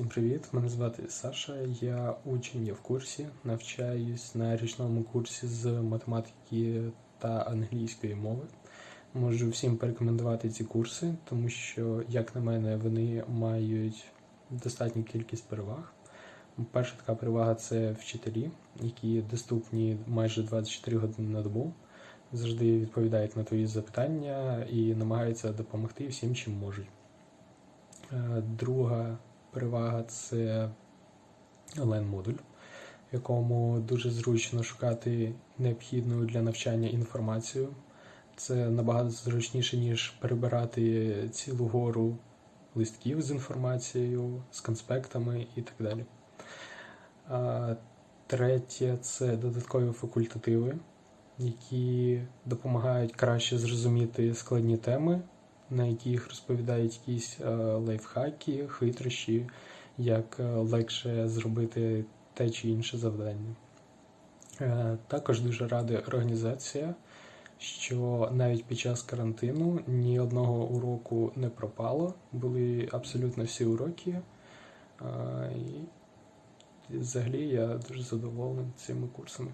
Всім привіт! Мене звати Саша. Я учень є в курсі, навчаюсь на річному курсі з математики та англійської мови. Можу всім порекомендувати ці курси, тому що, як на мене, вони мають достатню кількість переваг. Перша така перевага це вчителі, які доступні майже 24 години на добу, завжди відповідають на твої запитання і намагаються допомогти всім, чим можуть. Е, Друга перевага це онлайн-модуль, в якому дуже зручно шукати необхідну для навчання інформацію. Це набагато зручніше, ніж перебирати цілу гору листків з інформацією, з конспектами і так далі. Третє це додаткові факультативи, які допомагають краще зрозуміти складні теми, на яких розповідають якісь е, лайфхаки, хитрощі, як е, легше зробити те чи інше завдання. Е, Також дуже радий організація, що навіть під час карантину ні одного уроку не пропало, були абсолютно всі уроки. І взагалі я дуже задоволений цими курсами.